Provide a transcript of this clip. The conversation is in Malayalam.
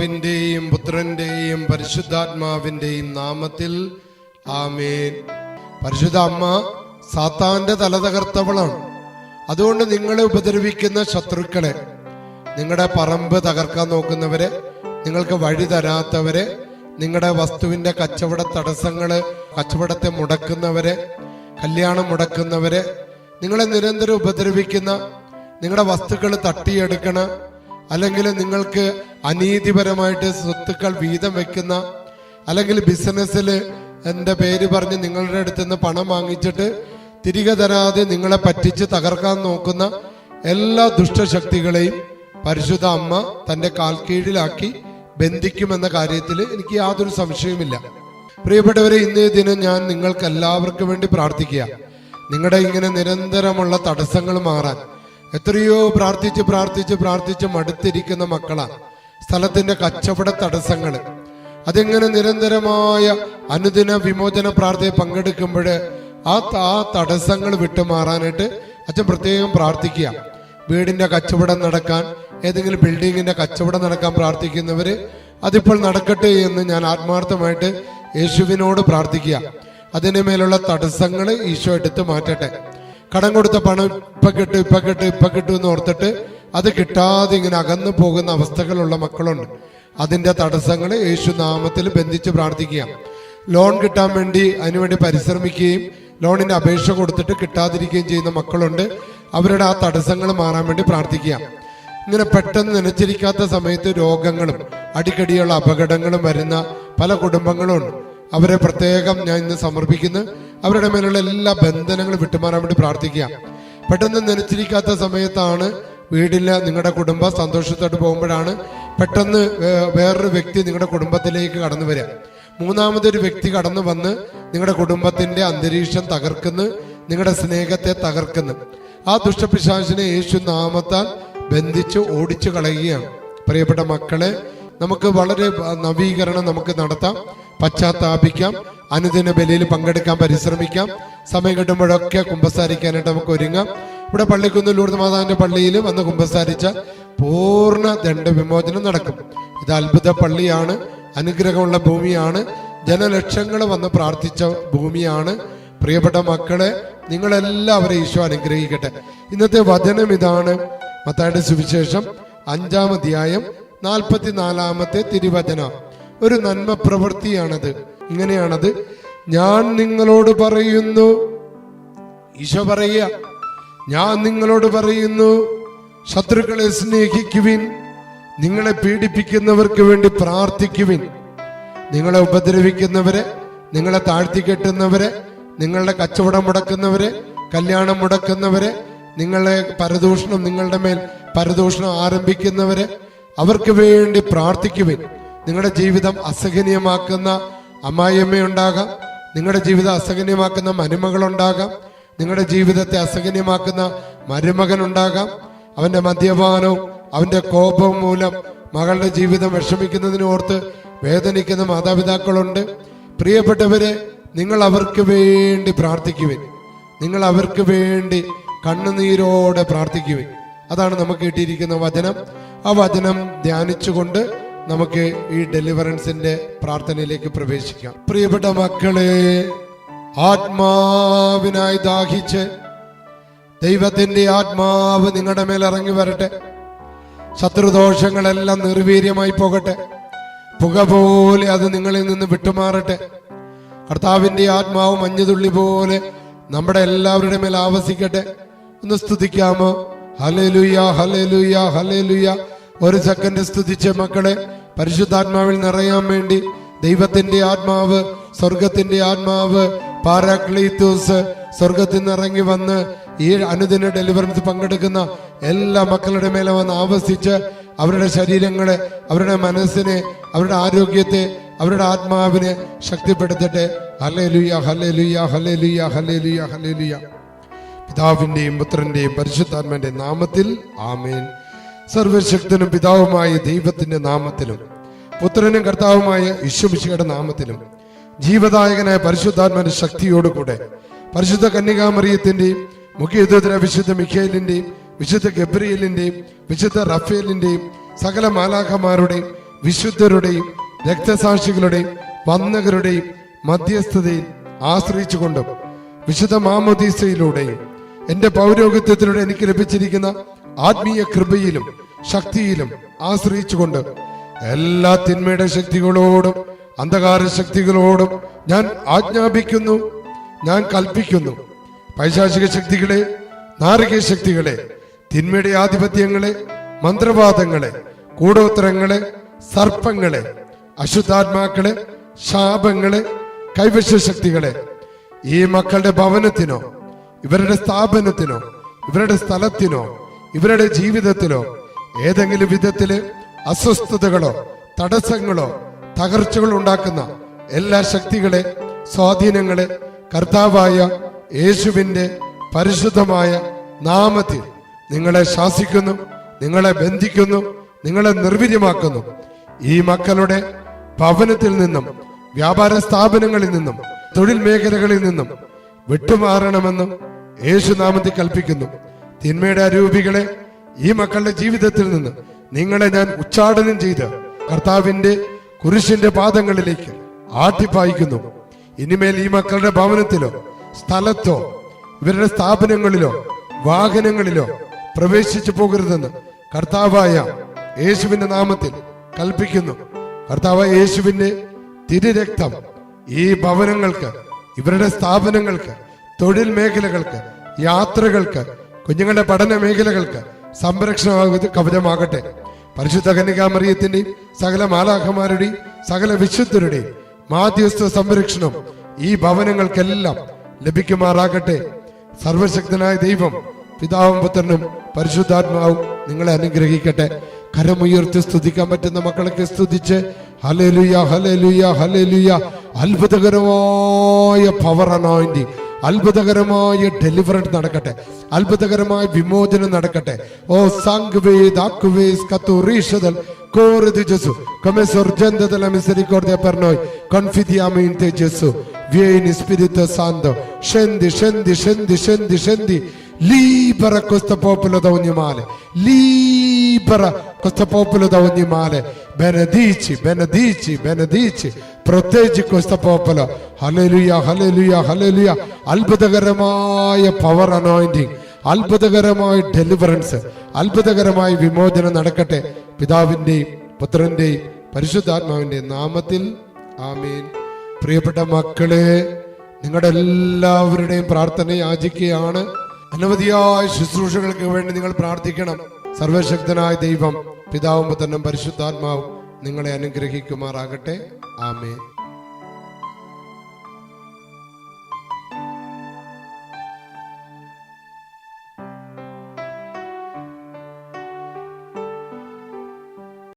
പിതാവിന്റെയും പുത്രന്റെയും പരിശുദ്ധാത്മാവിന്റെയും നാമത്തിൽ ആമേൻ. പരിശുദ്ധ അമ്മ സാത്താന്റെ തല തകർത്തവളാണ്. അതുകൊണ്ട് നിങ്ങളെ ഉപദ്രവിക്കുന്ന ശത്രുക്കളെ നിങ്ങളുടെ പറമ്പ് തകർക്കാൻ നോക്കുന്നവരെ നിങ്ങൾക്ക് വഴി തരാത്തവരെ നിങ്ങളുടെ വസ്തുവിന്റെ കച്ചവട തടസ്സങ്ങൾ കച്ചവടത്തെ മുടക്കുന്നവരെ കല്യാണം മുടക്കുന്നവരെ നിങ്ങളെ നിരന്തരം ഉപദ്രവിക്കുന്ന നിങ്ങളുടെ വസ്തുക്കൾ തട്ടിയെടുക്കണ അല്ലെങ്കിൽ നിങ്ങൾക്ക് അനീതിപരമായിട്ട് സ്വത്തുക്കൾ വീതം വെക്കുന്ന അല്ലെങ്കിൽ ബിസിനസ്സിൽ എന്റെ പേര് പറഞ്ഞ് നിങ്ങളുടെ അടുത്ത് നിന്ന് പണം വാങ്ങിച്ചിട്ട് തിരികെ തരാതെ നിങ്ങളെ പറ്റിച്ച് തകർക്കാൻ നോക്കുന്ന എല്ലാ ദുഷ്ടശക്തികളെയും പരിശുദ്ധ അമ്മ തന്റെ കാൽ കീഴിലാക്കി ബന്ധിക്കുമെന്ന കാര്യത്തിൽ എനിക്ക് യാതൊരു സംശയവുമില്ല. പ്രിയപ്പെട്ടവരെ ഇന്നേ ദിനം ഞാൻ നിങ്ങൾക്ക് എല്ലാവർക്കും വേണ്ടി പ്രാർത്ഥിക്കുക. നിങ്ങളുടെ ഇങ്ങനെ നിരന്തരമുള്ള തടസ്സങ്ങൾ മാറാൻ എത്രയോ പ്രാർത്ഥിച്ച് പ്രാർത്ഥിച്ച് പ്രാർത്ഥിച്ച് മടുത്തിരിക്കുന്ന മക്കളാണ് സ്ഥലത്തിന്റെ കച്ചവട തടസ്സങ്ങൾ അതിങ്ങനെ നിരന്തരമായ അനുദിന വിമോചന പ്രാർത്ഥനയിൽ പങ്കെടുക്കുമ്പോൾ ആ ആ തടസ്സങ്ങൾ വിട്ടുമാറാനായിട്ട് അച്ഛൻ പ്രത്യേകം പ്രാർത്ഥിക്കുക. വീടിന്റെ കച്ചവടം നടക്കാൻ ഏതെങ്കിലും ബിൽഡിങ്ങിന്റെ കച്ചവടം നടക്കാൻ പ്രാർത്ഥിക്കുന്നവര് അതിപ്പോൾ നടക്കട്ടെ എന്ന് ഞാൻ ആത്മാർത്ഥമായിട്ട് യേശുവിനോട് പ്രാർത്ഥിക്കുക. അതിന് മേലുള്ള തടസ്സങ്ങൾ ഈശോ എടുത്ത് മാറ്റട്ടെ. കടം കൊടുത്ത പണം ഇപ്പൊ കിട്ടും ഇപ്പൊ കിട്ടും ഇപ്പൊ കിട്ടും എന്ന് ഓർത്തിട്ട് അത് കിട്ടാതെ ഇങ്ങനെ അകന്നു പോകുന്ന അവസ്ഥകളുള്ള മക്കളുണ്ട്. അതിന്റെ തടസ്സങ്ങൾ യേശു നാമത്തിൽ ബന്ധിച്ച് പ്രാർത്ഥിക്കുക. ലോൺ കിട്ടാൻ വേണ്ടി അതിനുവേണ്ടി പരിശ്രമിക്കുകയും ലോണിന്റെ അപേക്ഷ കൊടുത്തിട്ട് കിട്ടാതിരിക്കുകയും ചെയ്യുന്ന മക്കളുണ്ട്. അവരുടെ ആ തടസ്സങ്ങൾ മാറാൻ വേണ്ടി പ്രാർത്ഥിക്കുക. ഇങ്ങനെ പെട്ടെന്ന് നനച്ചിരിക്കാത്ത സമയത്ത് രോഗങ്ങളും അടിക്കടിയുള്ള അപകടങ്ങളും വരുന്ന പല കുടുംബങ്ങളും ഉണ്ട് അവരെ പ്രത്യേകം ഞാൻ ഇന്ന് സമർപ്പിക്കുന്നു. അവരുടെ മേലുള്ള എല്ലാ ബന്ധനങ്ങളും വിട്ടുമാറാൻ വേണ്ടി പ്രാർത്ഥിക്കുക. പെട്ടെന്ന് നനച്ചിരിക്കാത്ത സമയത്താണ് വീടില്ല നിങ്ങളുടെ കുടുംബം സന്തോഷത്തോട്ട് പോകുമ്പോഴാണ് പെട്ടെന്ന് വേറൊരു വ്യക്തി നിങ്ങളുടെ കുടുംബത്തിലേക്ക് കടന്നു വരിക. മൂന്നാമതൊരു വ്യക്തി കടന്നു വന്ന് നിങ്ങളുടെ കുടുംബത്തിന്റെ അന്തരീക്ഷം തകർക്കുന്നു നിങ്ങളുടെ സ്നേഹത്തെ തകർക്കുന്നു. ആ ദുഷ്ടപിശാചിനെ യേശു നാമത്താൽ ബന്ധിച്ച് ഓടിച്ചു കളയുകയാണ്. പ്രിയപ്പെട്ട മക്കളെ നമുക്ക് വളരെ നവീകരണം നമുക്ക് നടത്താം പശ്ചാത്താപിക്കാം അനുദിന ബലിയിൽ പങ്കെടുക്കാൻ പരിശ്രമിക്കാം. സമയം കിട്ടുമ്പോഴൊക്കെ കുമ്പസാരിക്കാനായിട്ട് നമുക്ക് ഒരുങ്ങാം. ഇവിടെ പള്ളിക്കുന്ന് ലൂർദ് മാതാവിന്റെ പള്ളിയിൽ വന്ന് കുമ്പസാരിച്ച പൂർണ ദണ്ഡവിമോചനം നടക്കും. ഇത് അത്ഭുത പള്ളിയാണ് അനുഗ്രഹമുള്ള ഭൂമിയാണ് ജനലക്ഷങ്ങൾ വന്ന് പ്രാർത്ഥിച്ച ഭൂമിയാണ്. പ്രിയപ്പെട്ട മക്കളെ നിങ്ങളെല്ലാവരും ഈശോ അനുഗ്രഹിക്കട്ടെ. ഇന്നത്തെ വചനം ഇതാണ് മത്തായുടെ സുവിശേഷം അഞ്ചാം അധ്യായം നാൽപ്പത്തിനാലാമത്തെ തിരുവചനം. ഒരു നന്മ പ്രവൃത്തിയാണത്. ഇങ്ങനെയാണത്. ഞാൻ നിങ്ങളോട് പറയുന്നു. ഈശോ പറയുക ഞാൻ നിങ്ങളോട് പറയുന്നു ശത്രുക്കളെ സ്നേഹിക്കുവിൻ നിങ്ങളെ പീഡിപ്പിക്കുന്നവർക്ക് വേണ്ടി പ്രാർത്ഥിക്കുവിൻ. നിങ്ങളെ ഉപദ്രവിക്കുന്നവരെ നിങ്ങളെ താഴ്ത്തിക്കെട്ടുന്നവരെ നിങ്ങളുടെ കച്ചവടം മുടക്കുന്നവരെ കല്യാണം മുടക്കുന്നവരെ നിങ്ങളെ പരദൂഷണം നിങ്ങളുടെ മേൽ പരദൂഷണം ആരംഭിക്കുന്നവരെ അവർക്ക് വേണ്ടി പ്രാർത്ഥിക്കുവിൻ. നിങ്ങളുടെ ജീവിതം അസഹനീയമാക്കുന്ന അമ്മായിയമ്മയുണ്ടാകാം. നിങ്ങളുടെ ജീവിതം അസഹനീയമാക്കുന്ന മരുമകളുണ്ടാകാം. നിങ്ങളുടെ ജീവിതത്തെ അസഹനീയമാക്കുന്ന മരുമകൻ ഉണ്ടാകാം അവന്റെ മദ്യപാനവും അവന്റെ കോപവും മൂലം മകളുടെ ജീവിതം വിഷമിക്കുന്നതിന് ഓർത്ത് വേദനിക്കുന്ന മാതാപിതാക്കളുണ്ട്. പ്രിയപ്പെട്ടവരെ നിങ്ങൾ അവർക്ക് വേണ്ടി പ്രാർത്ഥിക്കുവിൻ. നിങ്ങൾ അവർക്ക് വേണ്ടി കണ്ണുനീരോടെ പ്രാർത്ഥിക്കുവിൻ. അതാണ് നമുക്ക് കിട്ടിയിരിക്കുന്ന വചനം. ആ വചനം ധ്യാനിച്ചുകൊണ്ട് നമുക്ക് ഈ ഡെലിവറൻസിന്റെ പ്രാർത്ഥനയിലേക്ക് പ്രവേശിക്കാം. പ്രിയപ്പെട്ട മക്കളെ ആത്മാവിനായി ദാഹിച്ച് ദൈവത്തിന്റെ ആത്മാവ് നിങ്ങളുടെ മേൽ ഇറങ്ങി വരട്ടെ. ശത്രുദോഷങ്ങളെല്ലാം നിർവീര്യമായി പോകട്ടെ. പുക പോലെ അത് നിങ്ങളിൽ നിന്ന് വിട്ടുമാറട്ടെ. കർത്താവിന്റെ ആത്മാവ് മഞ്ഞുതുള്ളി പോലെ നമ്മുടെ എല്ലാവരുടെ മേൽ ആവസിക്കട്ടെ. ഒന്ന് സ്തുതിക്കാമോ? ഹലേലുയ ഹലേലുയ ഹലേലുയ ഒരു സെക്കൻഡ് സ്തുതിച്ച മക്കളെ. പരിശുദ്ധാത്മാവിൽ നിറയാൻ വേണ്ടി ദൈവത്തിന്റെ ആത്മാവ് സ്വർഗത്തിന്റെ ആത്മാവ് പാരാക്ലീത്തൂസ് സ്വർഗത്തിൽ നിന്ന് ഇറങ്ങി വന്ന് ഈ അനുദിന ഡെലിവറൻസ് പങ്കെടുക്കുന്ന എല്ലാ മക്കളുടെ മേലെ വന്ന് ആവസിച്ച് അവരുടെ ശരീരങ്ങളെ അവരുടെ മനസ്സിനെ അവരുടെ ആരോഗ്യത്തെ അവരുടെ ആത്മാവിനെ ശക്തിപ്പെടുത്തട്ടെ. ഹലേ ലുയ ഹലേ ലുയ ഹലേ ലുയ ഹലേ ലുയ ഹലേ ലുയ പിതാവിന്റെയും പുത്രന്റെയും പരിശുദ്ധാത്മന്റെ നാമത്തിൽ ആമേൻ. സർവശക്തനും പിതാവുമായ ദൈവത്തിന്റെ നാമത്തിലും പുത്രനും കർത്താവുമായ യശുമിശിയുടെ നാമത്തിലും ജീവദായകനായ പരിശുദ്ധാത്മാന്റെ ശക്തിയോടുകൂടെ പരിശുദ്ധ കന്യകാമറിയത്തിന്റെയും മുഖ്യയുദ്ധത്തിലെ വിശുദ്ധ മിഖേലിന്റെയും വിശുദ്ധ ഗബ്രിയലിന്റെയും വിശുദ്ധ റഫേലിന്റെയും സകല മാലാഖമാരുടെയും വിശുദ്ധരുടെയും രക്തസാക്ഷികളുടെയും വന്നകരുടെയും മധ്യസ്ഥതയിൽ ആശ്രയിച്ചുകൊണ്ടും വിശുദ്ധ മാമോദീസയിലൂടെയും എന്റെ പൗരോഹിത്യത്തിലൂടെ എനിക്ക് ലഭിച്ചിരിക്കുന്ന ആത്മീയ കൃപയിലും ശക്തിയിലും ആശ്രയിച്ചുകൊണ്ട് എല്ലാ തിന്മയുടെ ശക്തികളോടും അന്ധകാര ശക്തികളോടും ഞാൻ ആജ്ഞാപിക്കുന്നു ഞാൻ കൽപ്പിക്കുന്നു. പൈശാചിക ശക്തികളെ നാരകീയ ശക്തികളെ തിന്മയുടെ ആധിപത്യങ്ങളെ മന്ത്രവാദങ്ങളെ കൂടോത്തരങ്ങളെ സർപ്പങ്ങളെ അശുദ്ധാത്മാക്കളെ ശാപങ്ങളെ കൈവശ ശക്തികളെ ഈ മക്കളുടെ ഭവനത്തിനോ ഇവരുടെ സ്ഥാപനത്തിനോ ഇവരുടെ സ്ഥലത്തിനോ ഇവരുടെ ജീവിതത്തിലോ ഏതെങ്കിലും വിധത്തിൽ അസ്വസ്ഥതകളോ തടസ്സങ്ങളോ തകർച്ചകൾ ഉണ്ടാക്കുന്ന എല്ലാ ശക്തികളെ സ്വാധീനങ്ങളെ കർത്താവായ യേശുവിന്റെ പരിശുദ്ധമായ നാമത്തിൽ നിങ്ങളെ ശാസിക്കുന്നു നിങ്ങളെ ബന്ധിക്കുന്നു നിങ്ങളെ നിർവീര്യമാക്കുന്നു. ഈ മക്കളുടെ ഭവനത്തിൽ നിന്നും വ്യാപാര സ്ഥാപനങ്ങളിൽ നിന്നും തൊഴിൽ മേഖലകളിൽ നിന്നും വിട്ടുമാറണമെന്നും യേശുനാമത്തിൽ കൽപ്പിക്കുന്നു. തിന്മയുടെ അരൂപികളെ ഈ മക്കളുടെ ജീവിതത്തിൽ നിന്ന് നിങ്ങളെ ഞാൻ ഉച്ചാടനം ചെയ്ത് കർത്താവിന്റെ കുരിശിന്റെ പാദങ്ങളിലേക്ക് ആട്ടിപ്പായിക്കുന്നു. ഇനിമേൽ ഈ മക്കളുടെ ഭവനത്തിലോ സ്ഥലത്തോ ഇവരുടെ സ്ഥാപനങ്ങളിലോ വാഹനങ്ങളിലോ പ്രവേശിച്ചു പോകരുതെന്ന് കർത്താവായ യേശുവിന്റെ നാമത്തിൽ കൽപ്പിക്കുന്നു. കർത്താവായ യേശുവിന്റെ തിരുരക്തം ഈ ഭവനങ്ങൾക്ക് ഇവരുടെ സ്ഥാപനങ്ങൾക്ക് തൊഴിൽ മേഖലകൾക്ക് യാത്രകൾക്ക് കുഞ്ഞുങ്ങളുടെ പഠന മേഖലകൾക്ക് സംരക്ഷണമാകുന്നത് കവചമാകട്ടെ. പരിശുദ്ധ കന്യകാമറിയത്തിന്റെയും സകല മാലാഖമാരുടെയും സകല വിശുദ്ധരുടെയും മാധ്യസ്ഥ സംരക്ഷണം ഈ ഭവനങ്ങൾക്കെല്ലാം ലഭിക്കുമാറാകട്ടെ. സർവശക്തനായ ദൈവം പിതാവും പുത്രനും പരിശുദ്ധാത്മാവും നിങ്ങളെ അനുഗ്രഹിക്കട്ടെ. കരമുയർത്തി സ്തുതിക്കാൻ പറ്റുന്ന മക്കളൊക്കെ സ്തുതിച്ച് ഹലലുയ ഹലലുയ ഹലലുയ അത്ഭുതകരമായ പവർ അനോയിന്റി അത്ഭുതകരമായ ഡെലിവറൻസ് നടക്കട്ടെ. അത്ഭുതകരമായ വിമോചനം നടക്കട്ടെ. ഓ സാങ്കുവേ proteggi questo ഹലലുയ ഹലലുയ ഹലലുയ അത്ഭുതകരമായ പവർ അനോയിന്റിങ് അത്ഭുതകരമായ ഡെലിവറൻസ് അത്ഭുതകരമായ വിമോചനം നടക്കട്ടെ. പിതാവിന്റെയും പുത്രന്റെയും പരിശുദ്ധാത്മാവിന്റെയും നാമത്തിൽ ആമീൻ. പ്രിയപ്പെട്ട മക്കളെ നിങ്ങളുടെ എല്ലാവരുടെയും പ്രാർത്ഥന യാചിക്കുകയാണ്. അനവധിയായ ശുശ്രൂഷകൾക്ക് വേണ്ടി നിങ്ങൾ പ്രാർത്ഥിക്കണം. സർവശക്തനായ ദൈവം പിതാവും പുത്രനും പരിശുദ്ധാത്മാവും നിങ്ങളെ അനുഗ്രഹിക്കുമാറാകട്ടെ. ആമേൻ.